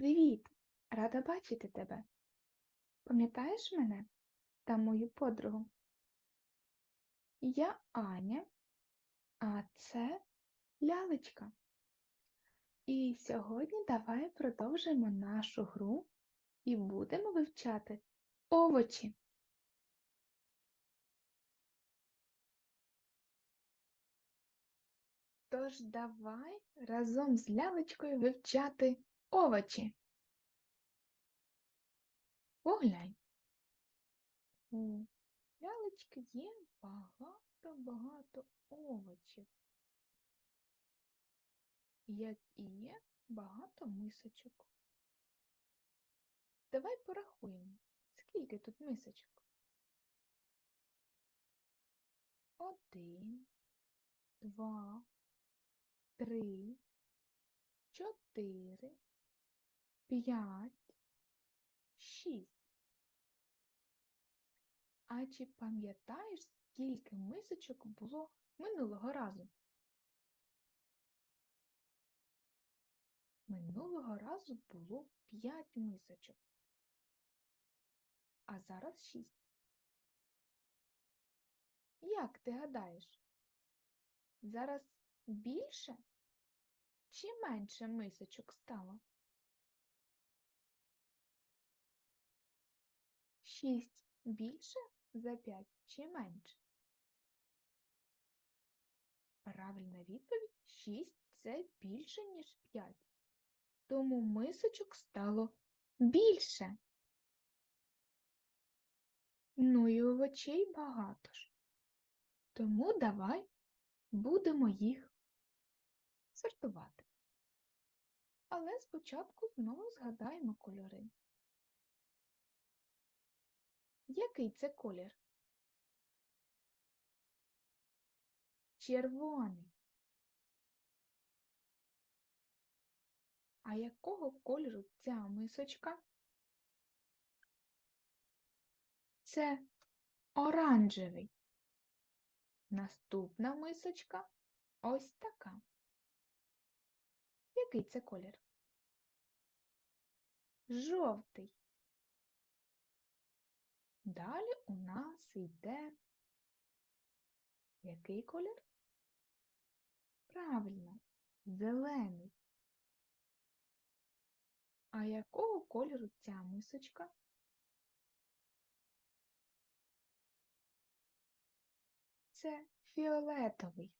Привіт! Рада бачити тебе. Пам'ятаєш мене та мою подругу? Я Аня, а це лялечка. І сьогодні давай продовжимо нашу гру і будемо вивчати овочі. Тож давай разом з лялечкою вивчати овочі. Поглянь. У лялечки є багато-багато овочів. Як і є багато мисочок. Давай порахуємо, скільки тут мисочок. Один, два, три, чотири, п'ять, шість. А чи пам'ятаєш, скільки мисочок було минулого разу? Минулого разу було 5 мисочок, а зараз 6. Як ти гадаєш? Зараз більше чи менше мисочок стало? 6 більше за 5 чи менше? Правильна відповідь 6 це більше, ніж 5. Тому мисочок стало більше. Ну і овочей багато ж. Тому давай будемо їх сортувати. Але спочатку знову згадаємо кольори. Який це колір? Червоний. А якого кольору ця мисочка? Це оранжевий. Наступна мисочка ось така. Який це колір? Жовтий. Далі у нас йде який колір? Правильно, зелений. А якого кольору ця мисочка? Це фіолетовий.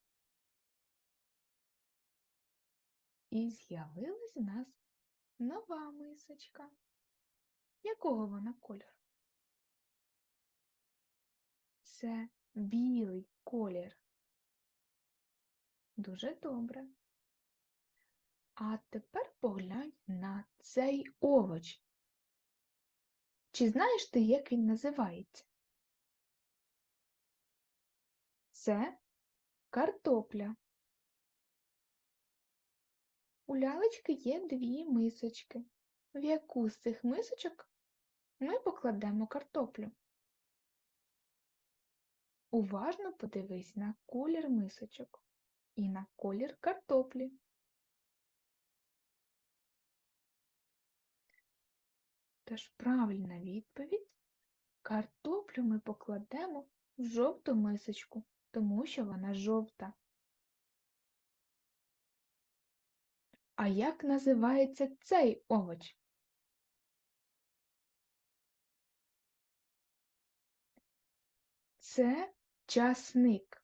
І з'явилась у нас нова мисочка. Якого вона кольору? Це білий колір. Дуже добре. А тепер поглянь на цей овоч. Чи знаєш ти, як він називається? Це картопля. У лялечки є дві мисочки. В яку з цих мисочок ми покладемо картоплю? Уважно подивись на колір мисочок і на колір картоплі. Тож правильна відповідь картоплю ми покладемо в жовту мисочку, тому що вона жовта. А як називається цей овоч? Це часник.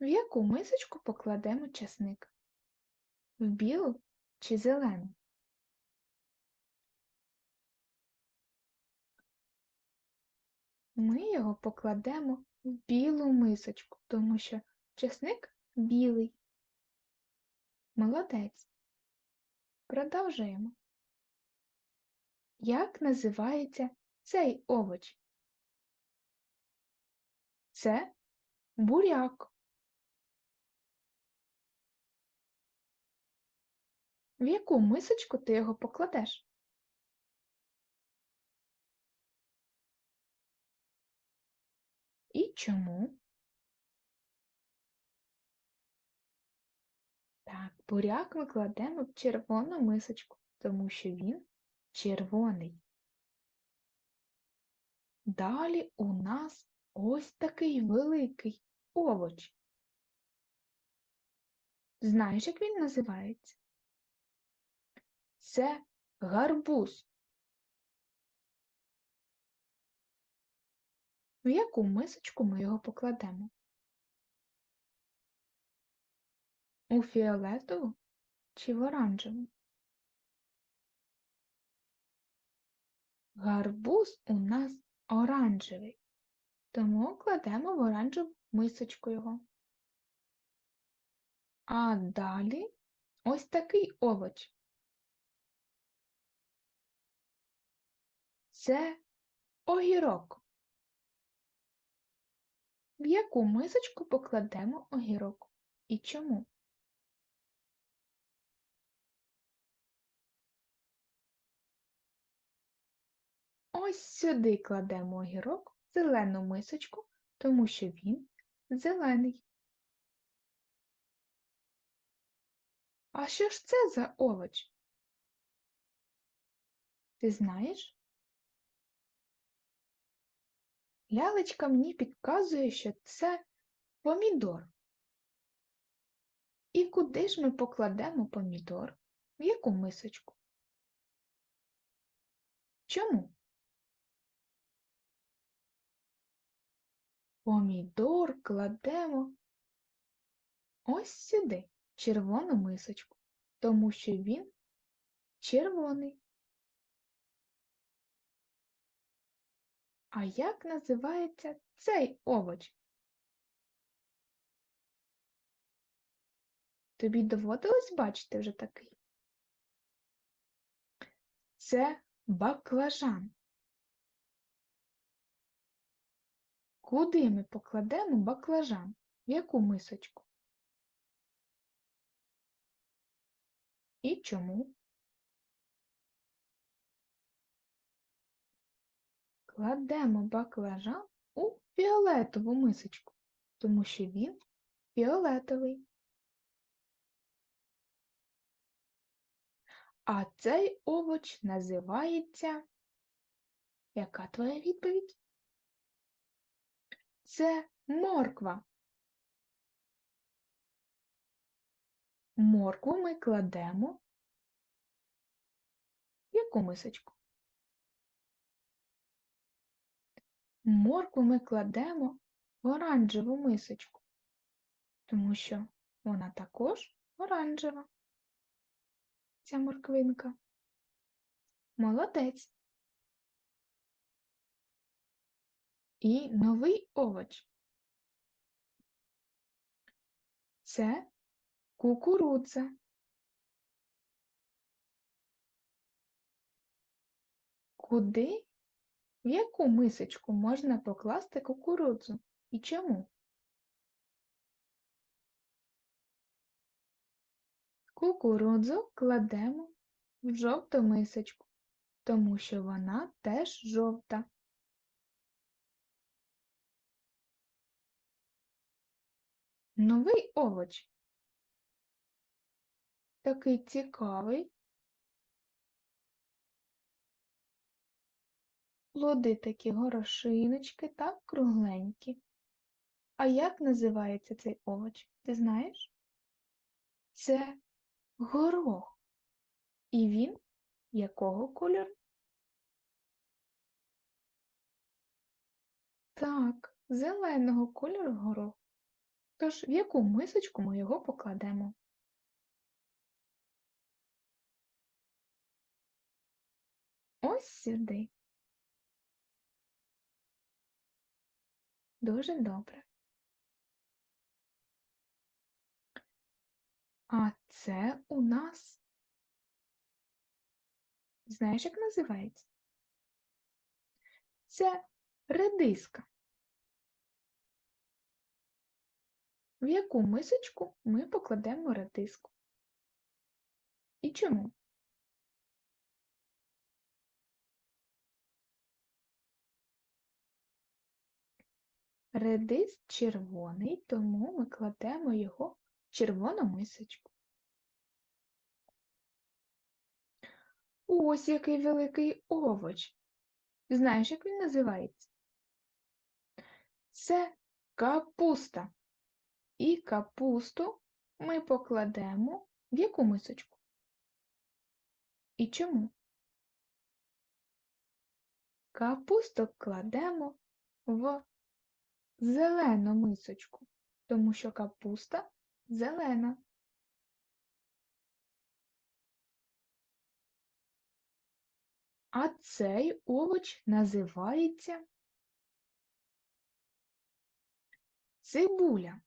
В яку мисочку покладемо часник? В білу чи зелену? Ми його покладемо в білу мисочку, тому що чесник білий. Молодець. Продовжуємо. Як називається цей овоч? Це буряк. В яку мисочку ти його покладеш? І чому? Так, Буряк ми кладемо в червону мисочку, тому що він червоний. Далі у нас ось такий великий овоч. Знаєш, як він називається? Це гарбуз. В яку мисочку ми його покладемо? У фіолетову чи в оранжеву? Гарбуз у нас оранжевий, тому кладемо в оранжеву мисочку його. А далі ось такий овоч. Це огірок. В яку мисочку покладемо огірок? І чому? Ось сюди кладемо огірок в зелену мисочку, тому що він зелений. А що ж це за овоч? Ти знаєш? Лялечка мені підказує, що це помідор. І куди ж ми покладемо помідор? В яку мисочку? Чому? Помідор кладемо ось сюди, червону мисочку, тому що він червоний. А як називається цей овоч? Тобі доводилось бачити вже такий? Це баклажан. Куди ми покладемо баклажан? В яку мисочку? І чому? Кладемо баклажан у фіолетову мисочку, тому що він фіолетовий. А цей овоч називається. Яка твоя відповідь? Це морква. Моркву ми кладемо в яку мисочку? Моркву ми кладемо в оранжеву мисочку, тому що вона також оранжева, ця морквинка. Молодець. І новий овоч. Це кукурудза. Куди, в яку мисочку можна покласти кукурудзу і чому? Кукурудзу кладемо в жовту мисочку, тому що вона теж жовта. Новий овоч. Такий цікавий. Плоди такі горошиночки, так кругленькі. А як називається цей овоч? Ти знаєш? Це горох. І він якого кольору? Так, зеленого кольору горох. Тож в яку мисочку ми його покладемо? Ось сюди. Дуже добре. А це у нас, знаєш, як називається? Це редиска. в яку мисочку ми покладемо редиску. І чому? Редис червоний, тому ми кладемо його в червону мисочку. Ось який великий овоч. Знаєш, як він називається? Це капуста. І капусту ми покладемо в яку мисочку? І чому? Капусту кладемо в зелену мисочку, тому що капуста зелена. А цей овоч називається цибуля.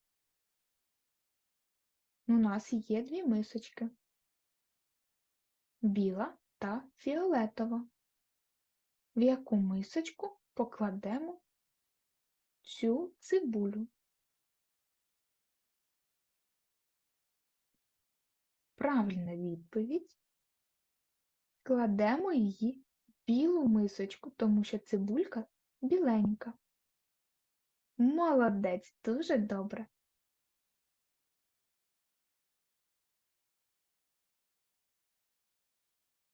У нас є дві мисочки біла та фіолетова. В яку мисочку покладемо цю цибулю? Правильна відповідь. Кладемо її в білу мисочку, тому що цибулька біленька. Молодець, дуже добре.